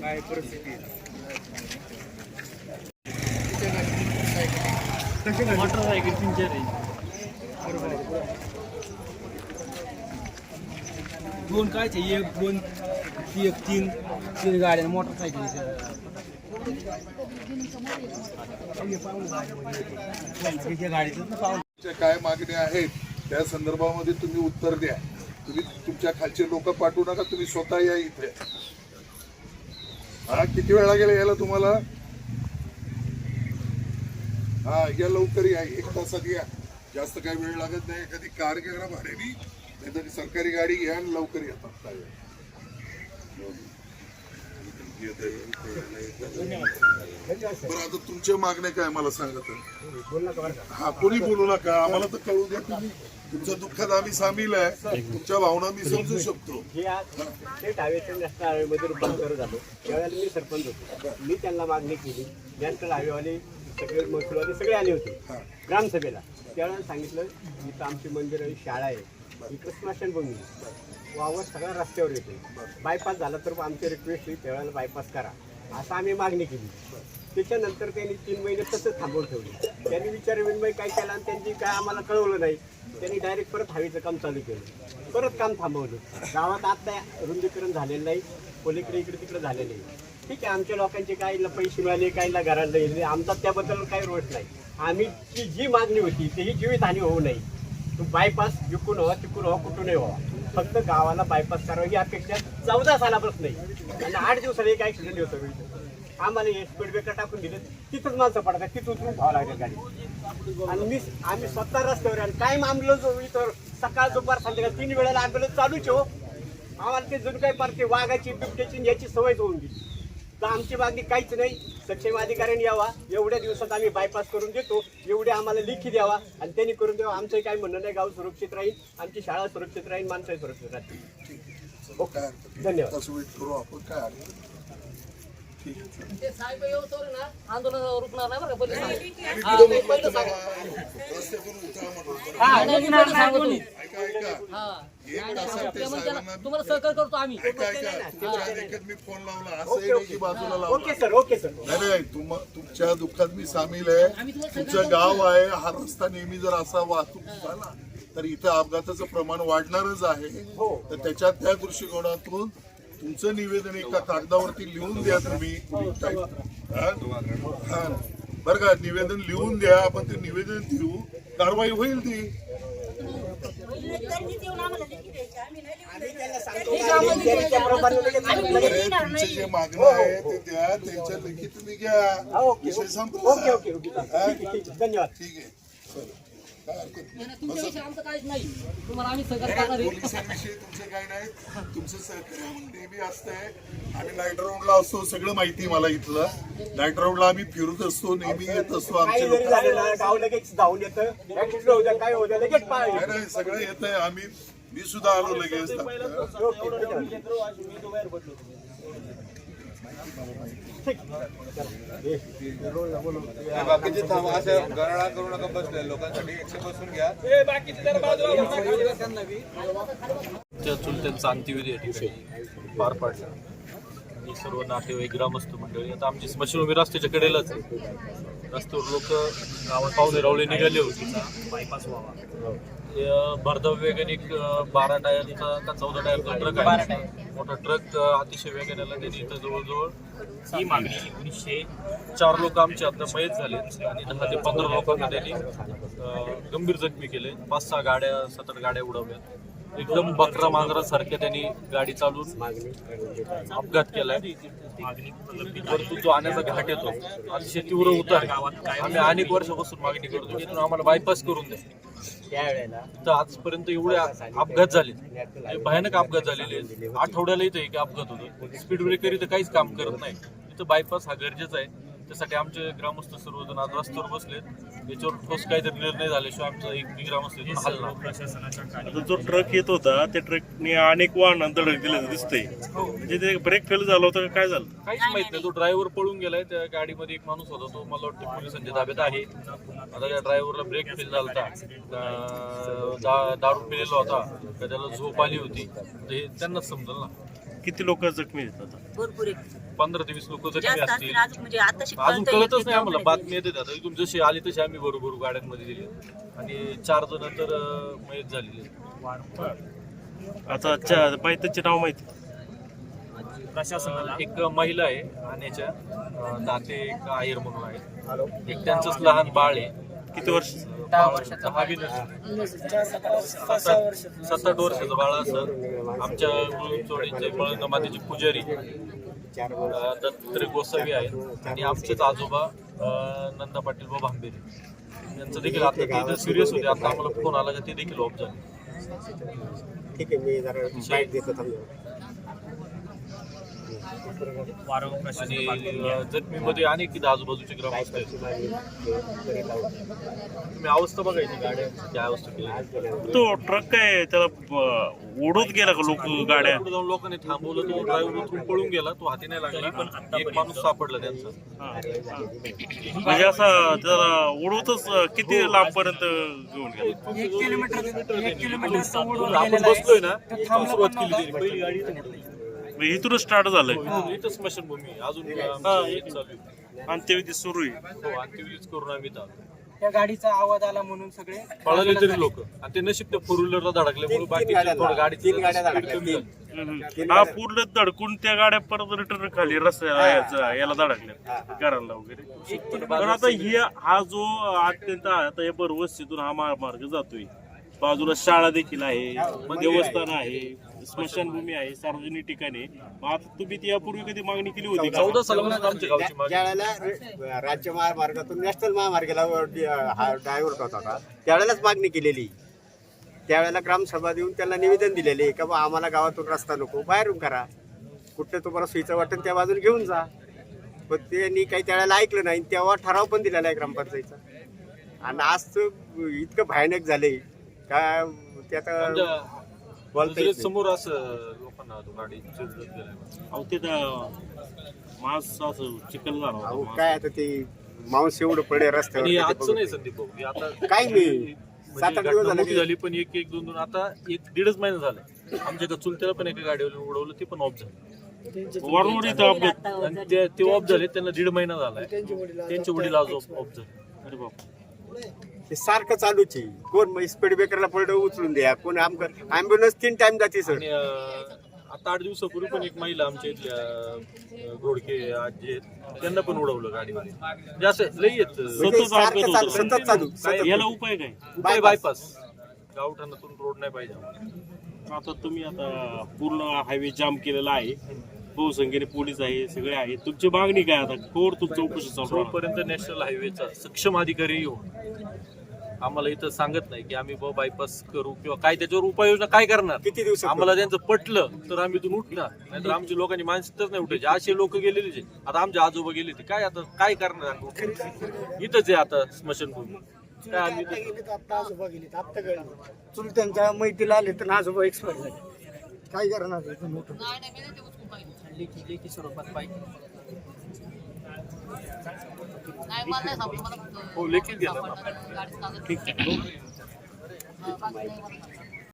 काय परिस्थिती? मोटरसायकल दोन काय ते एक दोन एक तीन तीन गाड्या मोटरसायकल काय मागण्या आहेत त्या संदर्भामध्ये तुम्ही उत्तर द्या तुम्ही तुमच्या खालचे लोक पाठवू नका तुम्ही स्वतः या इथे. हा किती वेळ लागेल यायला तुम्हाला? हा या लवकर या एक तासात या. जास्त काही वेळ लागत नाही एखादी कार घ्या भाड्यानी नाहीतर सरकारी गाडी घ्या आणि लवकर येतात काय बरं आता तुमच्या मागण्या काय मला सांगा तर. हा कोणी बोलू नका आम्हाला तर कळू द्या तुम्ही. तुमच्या दुःखात आम्ही सामील आहे. तुमच्या भावना मी समजू शकतो. हे रूपांतर झालं. त्यावेळेला मी सरपंच होतो. मी त्यांना मागणी केली. नॅशनल हायवेवाले सगळे महसूलवाले सगळे आले होते. ग्रामसभेला. त्यावेळेला सांगितलं इथं आमची मंदिर आहे शाळा आहे. इकडं स्मशानभूमी. वावर सगळा रस्त्यावर येतो बायपास झाला तर आमची रिक्वेस्ट त्यावेळेला बायपास करा. असं आम्ही मागणी केली. त्याच्यानंतर त्यांनी तीन महिने तसंच थांबवून ठेवले. त्यांनी विचार विनिमय काय केला आणि त्यांनी काय आम्हाला कळवलं नाही. त्यांनी डायरेक्ट परत हवेचं काम चालू केलं. परत काम थांबवलं. गावात आता रुंदीकरण झालेलं नाही. पलीकडे इकडे तिकडे झालेलं नाही. ठीक आहे आमच्या लोकांचे काहीला पैसे मिळाले काहीला घराला येईल. आमचा त्याबद्दल काही रोष नाही. आम्ही ती जी मागणी होती ती ही जीवितहानी होऊ नये. तो बायपास विकून हवा तिकून हवा कुठूनही व्हावा फक्त गावाला बायपास करावं ही अपेक्षा चौदा सालापासून नाही आणि आठ दिवसाला एक ॲक्सिडेंट होतो आम्हाला हे स्पीड ब्रेकर टाकून दिले. तिथंच माणसं पडतात तिथं उतरून व्हावं लागेल गाडी. आणि मी आम्ही स्वतः रस्त्यावर. आणि काय मामलं जो इतर सकाळ दुपार संध्याकाळ तीन वेळेला ॲम्ब्युलन्स चालूच हो. आम्हाला ते जणू काही पारते वाघाची बिबट्याची याची सवयच होऊन गेली. तर आमची मागणी काहीच नाही. सक्षम अधिकाऱ्यांनी यावा. एवढ्या दिवसात आम्ही बायपास करून देतो. एवढे आम्हाला लिखी द्यावा. आणि त्यांनी करून द्यावा. आमचं काही म्हणणं नाही. गाव सुरक्षित राहील. आमची शाळा सुरक्षित राहील. माणसंही सुरक्षित हरकत नाही. धन्यवाद. ते साहेब येऊन ना. आंदोलन रुकणार नाही बरं का तुम्हाला सहकार्य करतो आम्ही. तुमच्या देखत मी फोन लावला. असं नाही की बाजूला लावला. Okay sir okay sir. नाही नाही तुम तुमच्या दुःखात मी सामील आहे. तुमचं गाव आहे हा रस्ता नेहमी जर असा वाहतूक झाला तर इथं अपघाताचं प्रमाण वाढणारच आहे. तर त्याच्या त्या दृष्टिकोनातून तुमचं निवेदन एका कागदावरती लिहून द्या तुम्ही. बरं का निवेदन लिहून द्या आपण ते निवेदन देऊ. कारवाई होईल ती. तुमचे जे मागणं आहे ते द्या. त्यांच्या लेखी तुम्ही घ्या. ओके विषय संपला. ठीक आहे. ठीक आहे धन्यवाद ठीक आहे चला. काय हरकत नाही. नाही, तुमच्याविषयी आमचं काहीच नाही तुम्हाला आम्ही सहकार्य नाही, करणार आहे पोलिसांविषयी तुमचं काय नाही तुमचं सहकार्य म्हणून नेहमी असतंय आम्ही नाईट राऊंडला असतो सगळं माहिती आहे मला इथलं नाईट राऊंडला आम्ही फिरत असतो नेहमी येत असतो काही आमच्या जरी लोक झालं ना गाव लगेच धावून येतं ऍक्सिडेंट होऊ द्या काय होऊ द्या लगेच पाय नाही नाही सगळं येत आहे आम्ही मी सुद्धा आलो लगेच बाकीचे थांबा असं गरळा करू नका बसले. लोकांसाठी एकशे बसून घ्या. त्या चुलत्यांचा अंत्यविधी या ठिकाणी पार पाडला. आणि सर्व नातेवाईक ग्रामस्थ मंडळी आता आमची स्मशानभूमी रस्त्याच्या कडेलाच आहे. रस्त्यावर लोक गावात पाहुणे रावळे निघाले होते. बायपास व्हावा. भरधाव वेगाने एक बारा टायरचा का चौदा टायरचा ट्रक आहे. मोठा ट्रक अतिशय वेगाने आला त्यांनी इथं जवळजवळ. ही मागणी एकोणीसशे चार लोक आमचे आता मयत झाले. आणि दहा ते पंधरा लोकांना त्यांनी गंभीर जखमी केले. पाच सहा गाड्या सात आठ गाड्या उडवल्या एकदम बकरा मांजरासारख्या त्यांनी गाडी चालवून अपघात केलाय. परंतु जो आण्याचा घाट येतो. अतिशय तीव्र उतार. आम्ही अनेक वर्षापासून मागणी करतो. तिथून आम्हाला बायपास करून द्या. त्यावेळेला तर आजपर्यंत एवढे अपघात झाले म्हणजे भयानक अपघात झालेले आहेत. आठवड्याला इथं एक अपघात होतो. स्पीड ब्रेकर इथं काहीच काम करत नाही. इथं बायपास हा गरजेचा आहे. त्यासाठी आमचे ग्रामस्थ सर्वजण आज रस्त्यावर बसलेत. याच्यावर ठोस काहीतरी निर्णय झाल्याशिवाय आमचा एक बी ग्रामस्थ आता जो ट्रक येत होता त्या ट्रकने अनेक वाहनांना धडक दिलं दिसतंय. म्हणजे ते ब्रेक फेल झालं होतं का? काय झालं? काहीच माहीत नाही. तो ड्रायव्हर पळून गेलाय. त्या गाडीमध्ये एक माणूस होता. तो मला वाटतं पोलिसांच्या ताब्यात आहे. आता त्या ड्रायव्हरला ब्रेक फेल झाला होता. दा- दारू पिलेला होता. का त्याला झोप आली होती. हे त्यांनाच समजल ना. किती लोक जखमी आहेत आता? भरपूर आहे पंधरा ते वीस लोक जखमी जास्त असतील असतील. अजून म्हणजे आता अजून कळतच नाही आम्हाला बातमी येते आता इथून जशी आली तशी आम्ही बरोबर गाड्यांमध्ये दिली आणि चार जण तर अं, मयत झालेले आता चा- बाईताचे नाव माहिती? अं, एक महिला आहे आण्याच्या अं, दाते एक आयर म्हणून आहे. एक त्यांचंच लहान बाळ आहे. किती वर्ष? दहा वर्षाचा. सात आठ वर्षाचं बाळ असं. आमच्या चोडीचे मळंग मातेचे पुजारी दत्तात्रय गोसावी आहेत. आणि आमचेच आजोबा नंदा पाटील व भांबेरे. यांचं देखील आता सिरियस होते. आता आम्हाला फोन आला का ते देखील ऑफ झाले. ठीक आहे मी जरा बाईट देतो. आणि जखमीमध्ये अनेक तिथं आजूबाजूचे ग्रामस्थ आहेत. तुम्ही अवस्था बघायची गाड्यांची काय अवस्था केली तो ट्रक काय त्याला ब- ओढत गेला का लोक गाड्या? पुढे जाऊन लोकांनी थांबवलं तो ड्रायव्हर उतरून पळून गेला तो हाती नाही लागला. पण एक माणूस सापडला त्यांचा. हा, हा. म्हणजे असं त्याला ओढवतच किती लांब पर्यंत घेऊन गेला? आपण बसलोय ना सुरुवात केली त्यांनी. पहिली गाडी. म्हणजे इथूनच स्टार्ट झालंय. इथून इथं स्मशानभूमी आहे. अजून आमचं हे चालू आहे. अंत्यविधी सुरू आहे. हो अंत्यविधीच करून आम्ही इथं आलो. त्या गाडीचा आवाज आला म्हणून सगळे पळाले तरी लोक. आणि ते नशीब त्या फोर व्हीलरला धडकल्यामुळे बाकी थोडं गाडी तीन गाड्या धडकल्या, कमी झाली. हम्म. हा पूर्ण धडकून त्या गाड्या परत रिटर्न खाली रस्त्याला याचा- याला धडकल्या. घराला वगैरे. पण आता ही हा जो अत्यंत आता या बरवस्तीतून हा मा- मार्ग जातोय. बाजूला शाळा देखील आहे. देवस्थान आहे. स्मशानभूमी आहे सार्वजनिक ठिकाणी. मग आता तुम्ही ती यापूर्वी कधी मागणी केली होती का? चौदा सालापासून आमच्या गावची ज्या- मागणी. ज्यावेळेला राज्य महामार्गातून नॅशनल महामार्गाला डी- हा ड्रायव्हर होता होता त्यावेळेलाच मागणी केलेली. त्यावेळेला ग्रामसभा देऊन त्यांना निवेदन दिलेले का बा आम्हाला गावातून रस्ता नको बाहेरून करा. कुठं तुम्हाला सुईचं वाटण त्या बाजून घेऊन जा. पण त्यांनी काही त्यावेळेला ऐकलं नाही तेव्हा ठराव पण दिलेला आहे ग्रामपंचायतचा. आणि आज तर इतकं भयानक झाले का त्यात आमच्या बोलता येत नाही. समोर असं लोकांना तो गाडी चिरडत गेलाय. अहो ते मास असं चिकल झाला अहो होता काय आता ते मांस एवढं पडे आणि रस्त्यावर आजचं नाही संदीप भाऊ. हे आता काय नाही. सात म्हणजे आठ दिवस घटना झाले मोठी झाली पण एक एक दोन दोन. आता एक दीडच महिना झाला. आमच्या इथं चुलत्याला पण एका गाडीवर उडवलं ते पण ऑफ झालं. वारंवार इथं अपघात आणि ते ते ऑफ झाले त्यांना दीड महिना झालाय. त्यांचे वडील आज ऑफ झाले. अरे बाप हे सारखं चालूच आहे. कोण स्पीड ब्रेकरला पडलं उचलून द्या कोण आमक ॲम्ब्युलन्स तीन टाइम जाते सर आणि अं, आता आठ दिवसापूर्वी पण एक महिला आमच्या इथल्या अं, घोडके आजी आहेत त्यांना पण उडवलं गाडीमध्ये. म्हणजे असं लई येत म्हणजे सतत सारखं अपघात चालू होतो. सतत चालू सतत. याला उपाय काय? उपाय बायपास गावठाणातून रोड नाही पाहिजे. आता तुम्ही आता पूर्ण हायवे जाम केलेला आहे. बहुसंख्येने पोलीस आहे सगळे आहे तुमची मागणी काय आता? कोर तुमची चौकशी? जोपर्यंत नॅशनल हायवेचा सक्षम अधिकारी येऊन आम्हाला इथं सांगत नाही की आम्ही बायपास करू किंवा काय त्याच्यावर उपाययोजना काय करणार? किती दिवसात आम्हाला त्यांचं पटलं तर आम्ही इथून उठणार. नाहीतर आमच्या लोकांनी मानसिकताच नाही उठायची. असे लोक गेलेले जे. आता आमचे आजोबा गेले ते. काय आता? काय करणार? इथंच आहे आता स्मशानभूमी. काय आम्ही चुलत्यांच्या मैत्रीला आले तर आजोबा एक्सपायर झाले. काय करणार लेखी लेखी स्वरूपात पाहिजे. नाही मला नाही सापडलं मला फक्त हो गाडीचं कागद ठीक आहे. बाकी नाही मला.